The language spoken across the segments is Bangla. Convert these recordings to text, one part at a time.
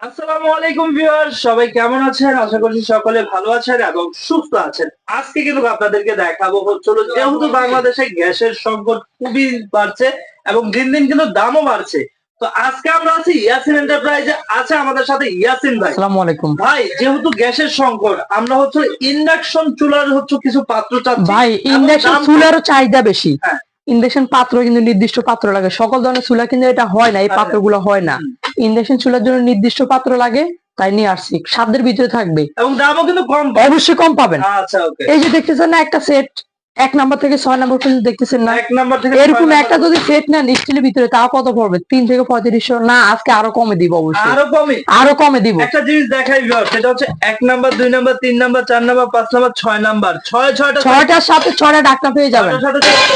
আসসালামু আলাইকুম ভিউয়ার্স সবাই কেমন আছেন? আশা করছি সকলে ভালো আছেন এবং সুস্থ আছেন। আজকে কিন্তু আপনাদেরকে দেখাবো হচ্ছিল যেহেতু বাংলাদেশে গ্যাসের সংকট খুবই বাড়ছে এবং দিন দিন কিন্তু দামও বাড়ছে। তো আজকে আমরা আছি ইয়াসিন এন্টারপ্রাইজে আছে আমাদের সাথে ইয়াসিন ভাই। আসসালামু আলাইকুম। ভাই যেহেতু গ্যাসের সংকট আমরা হচ্ছে ইন্ডাকশন চুলার হচ্ছে কিছু পাত্র চাচ্ছি। ভাই ইন্ডাকশন চুলারও চাহিদা বেশি। হ্যাঁ। ইন্ডাকশন পাত্র কিন্তু নির্দিষ্ট পাত্র লাগে। সকল ধরনের চুলা কিন্তু এটা হয় না এই। পাত্রগুলো হয় না। ইন্ডাকশন চুলার জন্য নির্দিষ্ট পাত্র লাগে তাই নিয়ে আসছি। সাধ্যের ভিতরে থাকবে। এবং দামও কিন্তু কম। অবশ্যই কম পাবেন। আচ্ছা ওকে। এই যে দেখতেছেন না একটা সেট এক নাম্বার থেকে ছয় নাম্বার পর্যন্ত দেখতেছেন না? এক নাম্বার থেকে এরকম একটা যদি সেট নেন স্টিলের ভিতরে তাও কত পড়বে? তিন থেকে পঁয়ত্রিশশো? না আজকে আরও কমে দিব অবশ্যই। আরও কমে? আরও কমে দিব। একটা জিনিস দেখাই সেটা হচ্ছে এক নাম্বার দুই নাম্বার তিন নাম্বার চার নাম্বার পাঁচ নাম্বার ছয় নাম্বার। ছয় ছয়টা ছয়টার সাথে ছয়টা ডাক্তার পেয়ে যাবেন।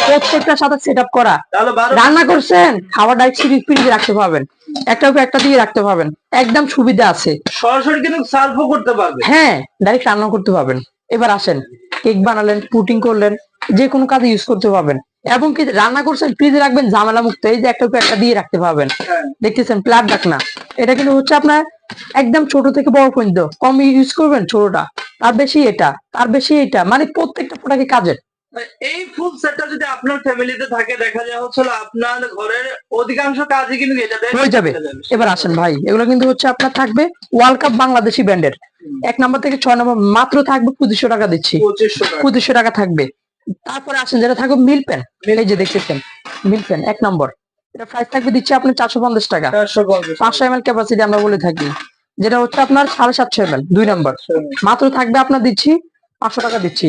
প্রত্যেকটার সাথে সেট আপ করা রান্না করছেন খাবার ডাইট ডাইরেক্ট ফ্রিজে রাখতে পারবেন। একটা উপর একটা দিয়ে রাখতে পারবেন। একদম সুবিধা আছে। সরাসরি কিন্তু সার্ভও করতে পারবেন। হ্যাঁ ডাইরেক্ট রান্না করতে পারবেন। এবার আসেন। কেক বানালেন পুটিং করলেন যে কোনো কাজে ইউজ করতে পারবেন। এবং কি রান্না করছেন ফ্রিজে রাখবেন ঝামেলা মুক্ত এই যে একটা একটা দিয়ে রাখতে পারবেন। দেখতেছেন প্লাট ডাকনা এটা কিন্তু হচ্ছে আপনার একদম ছোট থেকে বড় পর্যন্ত। কম ইউজ করবেন ছোটটা। তার বেশি এটা তার বেশি এটা। মানে প্রত্যেকটা প্রোডাক্টই কাজের। এই ফুল সেটটা যদি আপনার ফ্যামিলিতে থাকে দেখা যায় হচ্ছে আপনার ঘরের অধিকাংশ কাজই কিন্তু এটাতে হয়ে যাবে। এবার আসেন ভাই এগুলো কিন্তু হচ্ছে আপনার থাকবে ওয়ার্ল্ড কাপ বাংলাদেশি ব্র্যান্ডের এক নম্বর থেকে ছয় নম্বর মাত্র থাকবে পঁচিশশো টাকা দিচ্ছি। পঁচিশশো টাকা। থাকবে। তারপরে আসেন যেটা থাকবে মিল পেন। এই যে দেখতেছেন মিল পেন এক নম্বর। এটা প্রাইস থাকবে দিচ্ছি আপনার চারশো পঞ্চাশ টাকা। পাঁচশো এম এল ক্যাপাসিটি আমরা বলে থাকি। যেটা হচ্ছে আপনার সাড়ে সাতশো এম এল দুই নম্বর। মাত্র থাকবে আপনার দিচ্ছি পাঁচশো টাকা দিচ্ছি।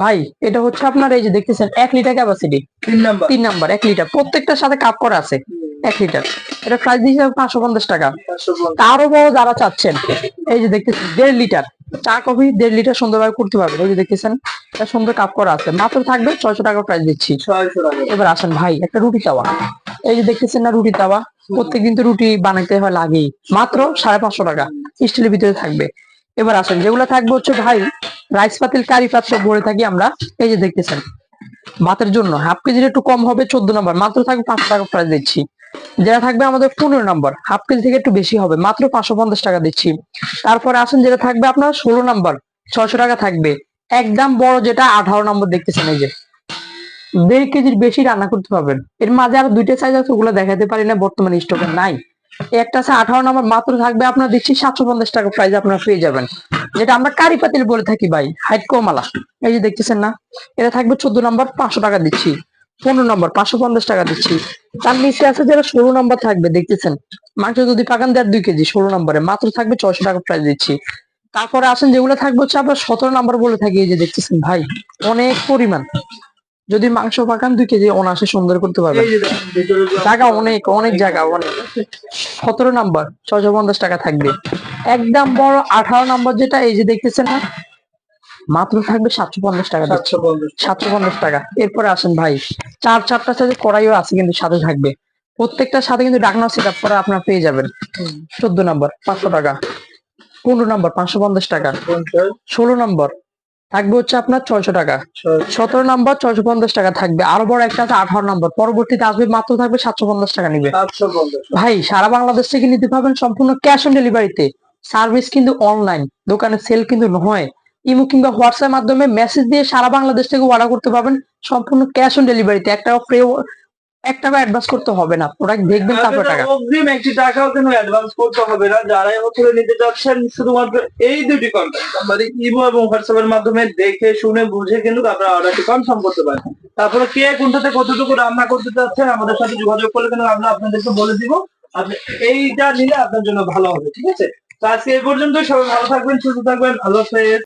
ভাই এটা হচ্ছে আপনার এই যে দেখতেছেন এক লিটার ক্যাপাসিটি তিন নাম্বার। তিন নাম্বার এক লিটার। প্রত্যেকটার সাথে কাপ করা আছে। এক লিটার। এটা প্রাইস দিচ্ছি পাঁচশো পঞ্চাশ টাকা। তারও বড় যারা চাচ্ছেন এই যে দেখতেছেন দেড় লিটার। চা কফি দেড় লিটার সুন্দরভাবে করতে পারবেন এই যে দেখতেছেন এটা সুন্দর কাপ করা আছে। মাত্র থাকবে ছয়শো টাকা প্রাইস দিচ্ছি। এবার আসেন ভাই একটা রুটি তাওয়া। এই যে দেখতেছেন না রুটি তাওয়া প্রত্যেকদিন তো রুটি বানাইতে হয় লাগেই। মাত্র সাড়ে পাঁচশো টাকা স্টিলের ভিতরে থাকবে। এবার আসেন যেগুলো থাকবে হচ্ছে ভাই রাইস পাতিল কারি পাত্র ভরে থাকি আমরা। এই যে দেখতেছেন ভাতের জন্য। হাফ কেজির একটু কম হবে চোদ্দ নম্বর। মাত্র থাকবে পাঁচশো টাকা প্রাইস দিচ্ছি। যেটা থাকবে আমাদের পনেরো নম্বর। হাফ কেজি থেকে একটু বেশি হবে, মাত্র পাঁচশো পঞ্চাশ টাকা দিচ্ছি। তারপরে আসেন যেটা থাকবে আপনার ষোলো নম্বর, ছয়শো টাকা থাকবে। একদম বড় যেটা আঠারো নম্বর দেখতেছেন এই যে। দেড় কেজির বেশি রান্না করতে পারবেন। এর মাঝে আর দুইটা সাইজ আছে, ওগুলো দেখাতে পারি না, বর্তমানে স্টকে নাই। একটা আছে আঠারো নম্বর, মাত্র থাকবে আপনার দিচ্ছি সাতশো পঞ্চাশ টাকা প্রাইস আপনার পেয়ে যাবেন। যেটা আমরা কারি পাতিল বলে থাকি ভাই, হাইট কমালা। এই যে দেখতেছেন না, এটা থাকবে চোদ্দ নম্বর, পাঁচশো টাকা দিচ্ছি। পনেরো নম্বর পাঁচশো পঞ্চাশ টাকা দিচ্ছি। তার নিচে আছে যেটা ষোলো নম্বর থাকবে দেখতেছেন? মাংস যদি পাকান দেয় দুই কেজি ষোলো নম্বরে। মাত্র থাকবে ছয়শো টাকা প্রাইস দিচ্ছি। তারপরে আসেন যেগুলো থাকবে হচ্ছে আপনার সতেরো নম্বর বলে থাকি এই যে দেখতেছেন ভাই অনেক পরিমাণ। যদি মাংস পাকান দুই কেজি অনাসে সুন্দর করতে পারবেন। যে- জায়গা অনেক অনেক জায়গা অনেক। সতেরো নাম্বার ছয়শো পঞ্চাশ টাকা থাকবে। একদম বড় আঠারো নম্বর যেটা এই যে দেখতেছেন না মাত্র থাকবে সাতশো পঞ্চাশ টাকা সাতশো পঞ্চাশ টাকা। এরপরে আসেন ভাই চার চারটা সাথে কড়াইও আছে কিন্তু সাথে থাকবে। প্রত্যেকটার সাথে কিন্তু ডাকনা সেট আপ করা আপনার পেয়ে যাবেন। চোদ্দ নম্বর পাঁচশো টাকা। পনেরো নম্বর পাঁচশো পঞ্চাশ টাকা। ষোলো নম্বর থাকবে হচ্ছে আপনার ছয়শো টাকা। সতেরো নম্বর ছয়শো পঞ্চাশ টাকা থাকবে। আরও বড় একটা আছে আঠারো নম্বর পরবর্তীতে আসবে মাত্র থাকবে সাতশো পঞ্চাশ টাকা নিবে। ভাই সারা বাংলাদেশ থেকে নিতে পারবেন সম্পূর্ণ ক্যাশ অন ডেলিভারিতে সার্ভিস কিন্তু অনলাইন দোকানে সেল কিন্তু নয়। ইমো কিংবা হোয়াটসঅ্যাপ মাধ্যমে মেসেজ দিয়ে সারা বাংলাদেশ থেকে অর্ডার করতে পারবেন। সম্পূর্ণ ক্যাশ অন ডেলিভারিতে একটা প্রে এক টাকা অ্যাডভান্স করতে হবে না। প্রোডাক্ট দেখবেন তারপর টাকা। অগ্রিম একটি টাকাও কিন্তু অ্যাডভান্স করতে হবে না। যারাই নিতে চাচ্ছেন শুধুমাত্র এই দুটি কন্ট্যাক্ট ইমো এবং হোয়াটসঅ্যাপ এর মাধ্যমে দেখে শুনে বুঝে কিন্তু আপনারা অর্ডারটি কনফার্ম করতে পারেন তারপরে কে কোনটাতে কতটুকু রান্না করতে চাচ্ছেন আমাদের সাথে যোগাযোগ করলে কিন্তু আমরা আপনাদেরকে বলে দিব। আপনি এইটা নিলে আপনার জন্য ভালো হবে ঠিক আছে? তো আজকে এই পর্যন্ত সবাই ভালো থাকবেন সুস্থ থাকবেন। আল্লাহ হাফেজ।